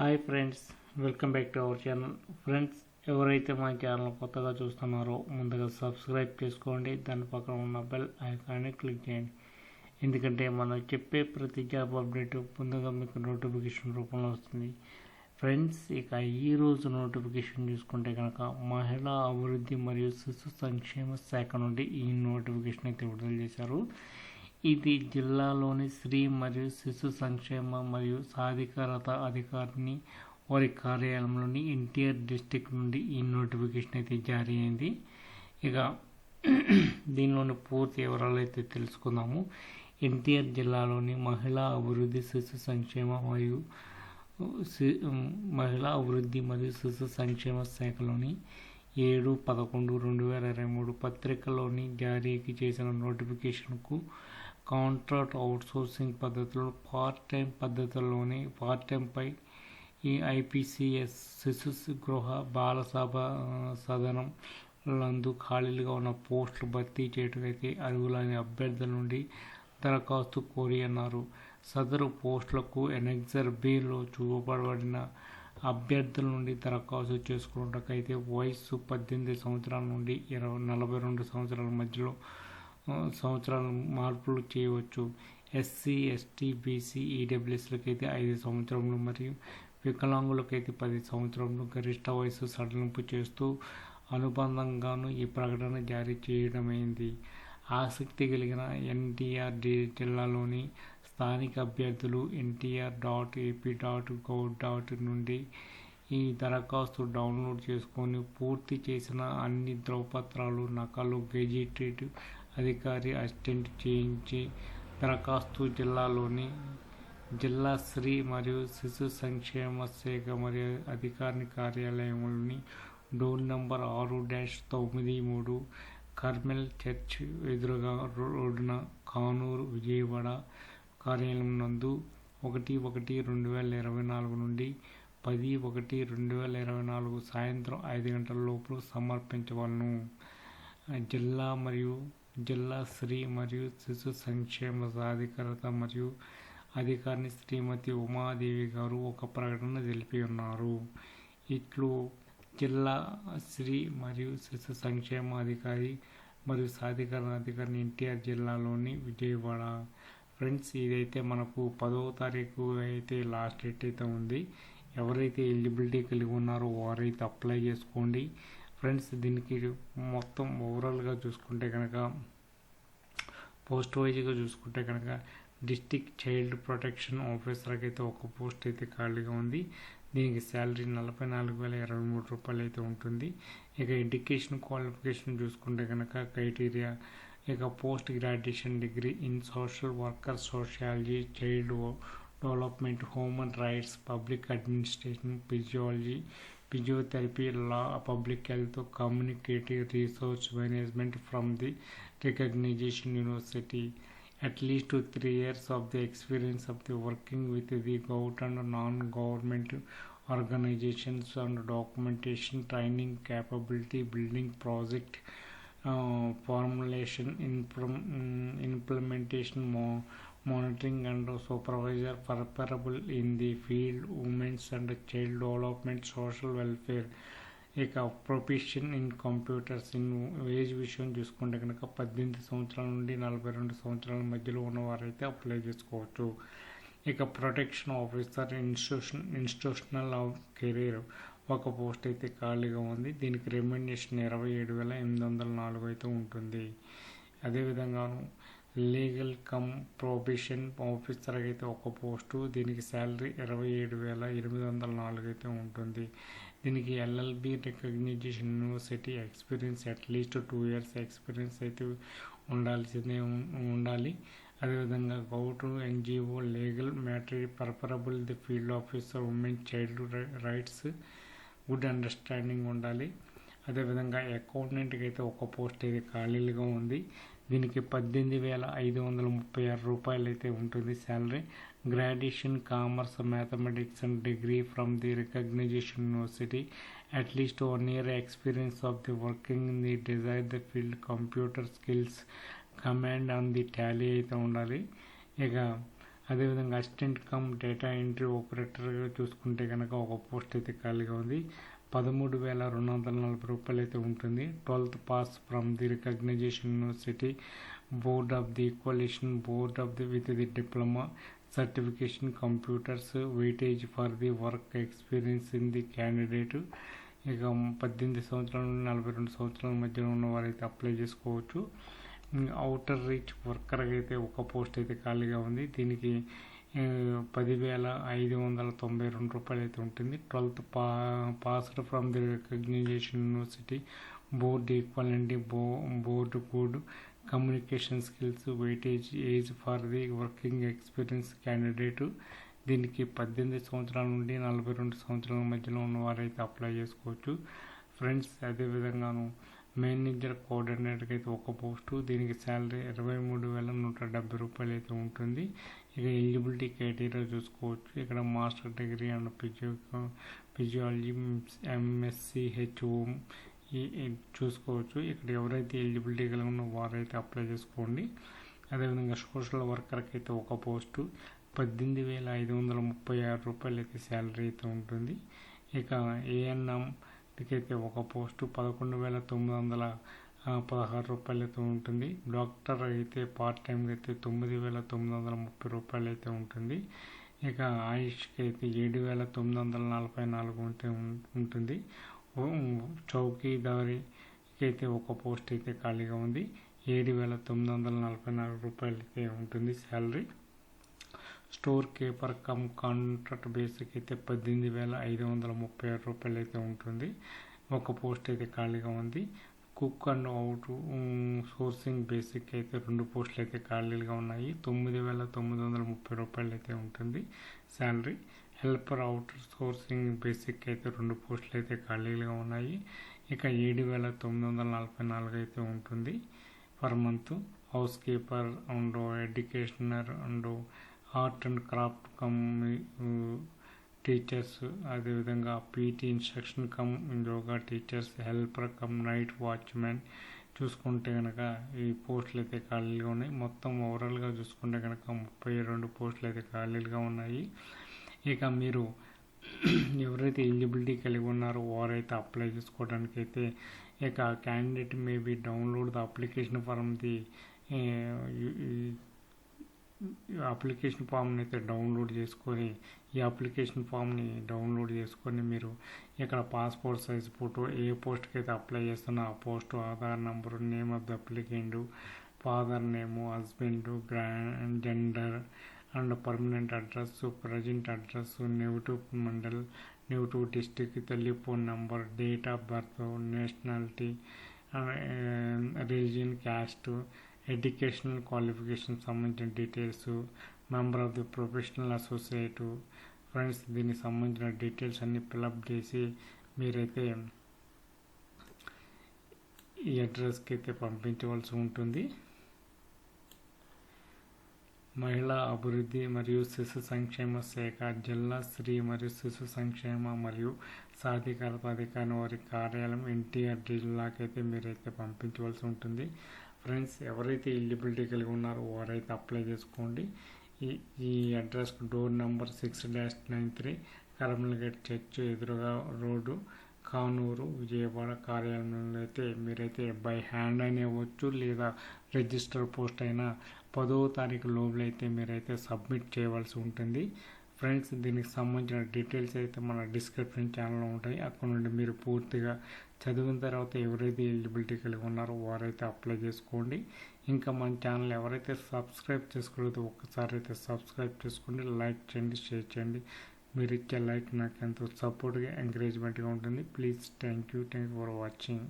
Hi friends welcome back to our channel. Friends ఎవరైతే మా channel కొత్తగా చూస్తున్నారో ముందుగా సబ్స్క్రైబ్ చేసుకోండి దాని పక్కన ఉన్న బెల్ ఐకాన్ని క్లిక్ చేయండి. ఎందుకంటే మనం చెప్పే ప్రతి జాబ్ అప్డేట్ ముందుగా మీకు నోటిఫికేషన్ రూపంలో వస్తుంది. ఫ్రెండ్స్ ఇక ఈ రోజు నోటిఫికేషన్ చూసుకుంటే కనుక మహిళా అభివృద్ధి మరియు శిశు సంక్షేమ శాఖ నుండి ఈ నోటిఫికేషన్ అయితే విడుదల చేశారు. ఇది జిల్లాలోని స్త్రీ మరియు శిశు సంక్షేమ మరియు సాధికారత అధికారిని వారి కార్యాలయంలోని ఎన్టీఆర్ డిస్టిక్ నుండి ఈ నోటిఫికేషన్ అయితే జారీ అయింది. ఇక దీనిలోని పూర్తి వివరాలు అయితే తెలుసుకుందాము. ఎన్టీఆర్ జిల్లాలోని మహిళా అభివృద్ధి శిశు సంక్షేమ మరియు మహిళా అభివృద్ధి మరియు శిశు సంక్షేమ శాఖలోని ఏడు పదకొండు రెండు వేల ఇరవై మూడు పత్రికలోని జారీకి చేసిన నోటిఫికేషన్కు కాంట్రాక్ట్ అవుట్సోర్సింగ్ పద్ధతిలో పార్ట్ టైం పద్ధతుల్లోని పార్ట్ టైంపై ఈ ఐపీసీఎస్ శిశు గృహ బాల సభ సదనం నందు ఖాళీలుగా ఉన్న పోస్టులు భర్తీ చేయటకైతే అర్హులైన అభ్యర్థుల నుండి దరఖాస్తు కోరి అన్నారు. సదరు పోస్టులకు ఎనెక్సర్ బిలో చూపబడిన అభ్యర్థుల నుండి దరఖాస్తు చేసుకున్నటకైతే వయస్సు పద్దెనిమిది సంవత్సరాల నుండి ఇరవై నలభై రెండు సంవత్సరాల మధ్యలో సంవత్సరాల మార్పులు చేయవచ్చు. ఎస్సీ ఎస్టీ బీసీ ఈడబ్ల్యూఎస్లకి అయితే ఐదు సంవత్సరములు మరియు వికలాంగులకైతే పది సంవత్సరములు గరిష్ట వయసు సడలింపు చేస్తూ అనుబంధంగాను ఈ ప్రకటన జారీ చేయడమైంది. ఆసక్తి కలిగిన ఎన్టీఆర్ జిల్లాలోని స్థానిక అభ్యర్థులు NTR dot AP dot gov dot నుండి ఈ దరఖాస్తు డౌన్లోడ్ చేసుకొని పూర్తి చేసిన అన్ని ధ్రువపత్రాలు నకలు గెజిటెడ్ అధికారి అసిస్టెంట్ చేయించి దరఖాస్తు జిల్లాలోని జిల్లా స్త్రీ మరియు శిశు సంక్షేమ శాఖ మరియు అధికారి కార్యాలయంలోని డోర్ నంబర్ ఆరు డాష్ తొమ్మిది మూడు కర్మెల్ చర్చ్ ఎదురుగా రోడ్డున కానూరు విజయవాడ కార్యాలయం నందు ఒకటి ఒకటి రెండు వేల ఇరవై నాలుగు నుండి పది ఒకటి రెండు వేల ఇరవై నాలుగు సాయంత్రం ఐదు గంటల లోపు సమర్పించవలను. జిల్లా మరియు జిల్లా స్త్రీ మరియు శిశు సంక్షేమ సాధికారత మరియు అధికారిని శ్రీమతి ఉమాదేవి గారు ఒక ప్రకటన తెలిపి ఉన్నారు. ఇట్లు జిల్లా స్త్రీ మరియు శిశు సంక్షేమ అధికారి మరియు సాధికారణ అధికారిని ఎన్టీఆర్ జిల్లాలోని విజయవాడ. ఫ్రెండ్స్ ఇదైతే మనకు పదవ తారీఖు అయితే లాస్ట్ డేట్ అయితే ఉంది. ఎవరైతే ఎలిజిబిలిటీ కలిగి ఉన్నారో వారైతే అప్లై చేసుకోండి. ఫ్రెండ్స్ దీనికి మొత్తం ఓవరాల్గా చూసుకుంటే కనుక పోస్ట్ వైజ్గా చూసుకుంటే కనుక డిస్టిక్ చైల్డ్ ప్రొటెక్షన్ ఆఫీసర్కి అయితే ఒక పోస్ట్ అయితే ఖాళీగా ఉంది. దీనికి శాలరీ నలభై నాలుగు వేల ఇరవై మూడు రూపాయలు అయితే ఉంటుంది. ఇక ఎడ్యుకేషన్ క్వాలిఫికేషన్ చూసుకుంటే కనుక క్రైటీరియా ఇక post graduation degree in social worker sociology child development human rights public administration physiology physiotherapy law public health communicative research management from the Recognition university. At least two three years of the experience of the working with the government and non-government organizations on documentation training capability building project uh, formulation implement, mm, implementation more monitoring and supervisor preferable in the field women's and child development social welfare. ఇక profession in computers in age విషయం చూసుకుంటే కనుక పద్దెనిమిది సంవత్సరాల నుండి నలభై రెండు సంవత్సరాల మధ్యలో ఉన్నవారైతే అప్లై చేసుకోవచ్చు. ఇక protection officer institution institutional career ఒక పోస్ట్ అయితే ఖాళీగా ఉంది. దీనికి రెమ్యునేషన్ ఇరవై ఏడు వేల ఎనిమిది వందల నాలుగు అయితే ఉంటుంది. అదేవిధంగాను లీగల్ కమ్ ప్రొబిషన్ ఆఫీసర్ అయితే ఒక పోస్టు దీనికి శాలరీ ఇరవై ఏడు వేల ఎనిమిది వందల నాలుగు అయితే ఉంటుంది. దీనికి LLB recognization university experience at least two years experience అయితే ఉండాల్సిందే ఉండాలి. అదేవిధంగా govt NGO legal matter preferable the field officer women child rights good understanding ఉండాలి. అదేవిధంగా అకౌంటెంట్కి అయితే ఒక పోస్ట్ అయితే ఖాళీలుగా ఉంది. దీనికి పద్దెనిమిది వేల ఐదు వందల ముప్పై ఆరు రూపాయలు అయితే ఉంటుంది salary. Graduation commerce mathematics and degree from the recognisation university at least one year experience of the working in the desire the field computer skills command on the Tally అయితే ఉండాలి. ఇక అదేవిధంగా అసిస్టెంట్ కమ్ డేటా ఎంట్రీ ఆపరేటర్గా చూసుకుంటే కనుక ఒక post అయితే ఖాళీగా ఉంది. పదమూడు వేల రెండు వందల నలభై రూపాయలు అయితే ఉంటుంది. Twelfth pass from the recognization university board of the equalisation board of the with the diploma certification computers weightage for the work experience in the candidate. ఇక పద్దెనిమిది సంవత్సరాల నుండి నలభై రెండు సంవత్సరాల మధ్యలో ఉన్న వారైతే అప్లై చేసుకోవచ్చు. అవుటర్ రీచ్ వర్కర్ అయితే ఒక పోస్ట్ అయితే ఖాళీగా ఉంది. దీనికి పదివేల ఐదు వందల తొంభై రెండు రూపాయలు అయితే ఉంటుంది. Twelfth pa passed from the recognization university board equality bo board code. Communication skills weightage age for the working experience candidate. దీనికి పద్దెనిమిది సంవత్సరాల నుండి నలభై రెండు సంవత్సరాల మధ్యలో ఉన్న వారైతే అప్లై చేసుకోవచ్చు. ఫ్రెండ్స్ అదేవిధంగాను మేనేజర్ కోఆర్డినేటర్కి అయితే ఒక పోస్టు దీనికి శాలరీ ఇరవై మూడు వేల నూట డెబ్బై రూపాయలు అయితే ఉంటుంది. ఇక ఎలిజిబిలిటీ క్రైటీరియా చూసుకోవచ్చు. ఇక్కడ master degree and physio physiology MSc HO చూసుకోవచ్చు. ఇక్కడ ఎవరైతే ఎలిజిబిలిటీ కలిగి ఉన్నో వారైతే అప్లై చేసుకోండి. అదేవిధంగా సోషల్ వర్కర్కి అయితే ఒక పోస్టు పద్దెనిమిది వేల ఐదు వందల ముప్పై ఆరు రూపాయలు అయితే శాలరీ అయితే ఉంటుంది. ఇక ఏఎన్ఎం టికెట్కి ఒక పోస్టు పదకొండు వేల తొమ్మిది వందల పదహారు రూపాయలు అయితే ఉంటుంది. డాక్టర్ అయితే పార్ట్ టైంకి అయితే తొమ్మిది వేల తొమ్మిది వందల ముప్పై రూపాయలు అయితే ఉంటుంది. ఇక ఆయుష్కి అయితే ఏడు వేల తొమ్మిది వందల నలభై నాలుగు అయితే ఉంటుంది. చౌకీదారికి అయితే ఒక పోస్ట్ అయితే ఖాళీగా ఉంది. ఏడు వేల తొమ్మిది వందల నలభై నాలుగు రూపాయలు అయితే ఉంటుంది salary. Store keeper cum contract basic అయితే పద్దెనిమిది వేల ఐదు వందల ముప్పై ఆరు రూపాయలు అయితే ఉంటుంది. ఒక పోస్ట్ అయితే ఖాళీగా ఉంది. Cook and outsourcing basic అయితే రెండు పోస్టులు అయితే ఖాళీలుగా ఉన్నాయి. తొమ్మిది వేల తొమ్మిది వందల ముప్పై రూపాయలు అయితే ఉంటుంది salary. Helper outsourcing basic అయితే రెండు పోస్టులు అయితే ఖాళీలుగా ఉన్నాయి. ఇక ఏడు వేల తొమ్మిది వందల నలభై నాలుగు అయితే ఉంటుంది. Per month house keeper and educationer and art and craft cum teachers అదేవిధంగా PT instruction cum yoga teachers helper cum night watchmen చూసుకుంటే కనుక ఈ పోస్టులు అయితే ఖాళీగా ఉన్నాయి. మొత్తం ఓవరాల్గా చూసుకుంటే కనుక ముప్పై రెండు పోస్టులు అయితే ఖాళీలుగా ఉన్నాయి. ఇక మీరు ఎవరైతే ఎలిజిబిలిటీ కలిగి ఉన్నారో వారైతే అప్లై చేసుకోవడానికి అయితే ఇక candidate maybe download the application form the application ఫామ్ని అయితే డౌన్లోడ్ చేసుకొని ఈ అప్లికేషన్ ఫామ్ని డౌన్లోడ్ చేసుకొని మీరు ఇక్కడ పాస్పోర్ట్ సైజ్ ఫోటో ఏ పోస్ట్కి అయితే అప్లై చేస్తున్నా ఆ post Aadhaar number name of the applicant father name husband grand gender and permanent address present address negative mandal negative district telephone number date of birth nationality religion caste educational qualification సంబంధించిన details member of the professional associate friends దీనికి సంబంధించిన details అన్ని fill up చేసి మీరైతే ఈ అడ్రస్కి అయితే పంపించవలసి ఉంటుంది. మహిళా అభివృద్ధి మరియు శిశు సంక్షేమ శాఖ జిల్లా స్త్రీ మరియు శిశు సంక్షేమ మరియు సాధికారత అధికారి వారి కార్యాలయం ఎన్టీఆర్ జిల్లాకైతే మీరైతే పంపించవలసి ఉంటుంది. ఫ్రెండ్స్ ఎవరైతే ఎలిజిబిలిటీ కలిగి ఉన్నారో వారైతే అప్లై చేసుకోండి. ఈ ఈ address door number six dash nine three కరమలగేట్ church ఎదురుగా రోడ్డు కానూరు విజయవాడ కార్యాలయంలో అయితే మీరైతే బై హ్యాండ్ అయినా ఇవ్వచ్చు లేదా రిజిస్టర్ పోస్ట్ అయినా పదో తారీఖు లోపల అయితే మీరైతే సబ్మిట్ చేయవలసి ఉంటుంది. ఫ్రెండ్స్ దీనికి సంబంధించిన డీటెయిల్స్ అయితే మన డిస్క్రిప్షన్ ఛానల్లో ఉంటాయి. అక్కడ నుండి మీరు పూర్తిగా చదివిన తర్వాత ఎవరైతే ఎలిజిబిలిటీ కలిగి ఉన్నారో వారైతే అప్లై చేసుకోండి. ఇంకా మన ఛానల్ ఎవరైతే సబ్స్క్రైబ్ చేసుకోలేదో ఒక్కసారి అయితే సబ్స్క్రైబ్ చేసుకోండి లైక్ చేయండి షేర్ చేయండి. మీరు ఇచ్చే లైక్ నాకు ఎంతో సపోర్ట్గా ఎంకరేజ్మెంట్గా ఉంటుంది. Please thank you thank you for watching.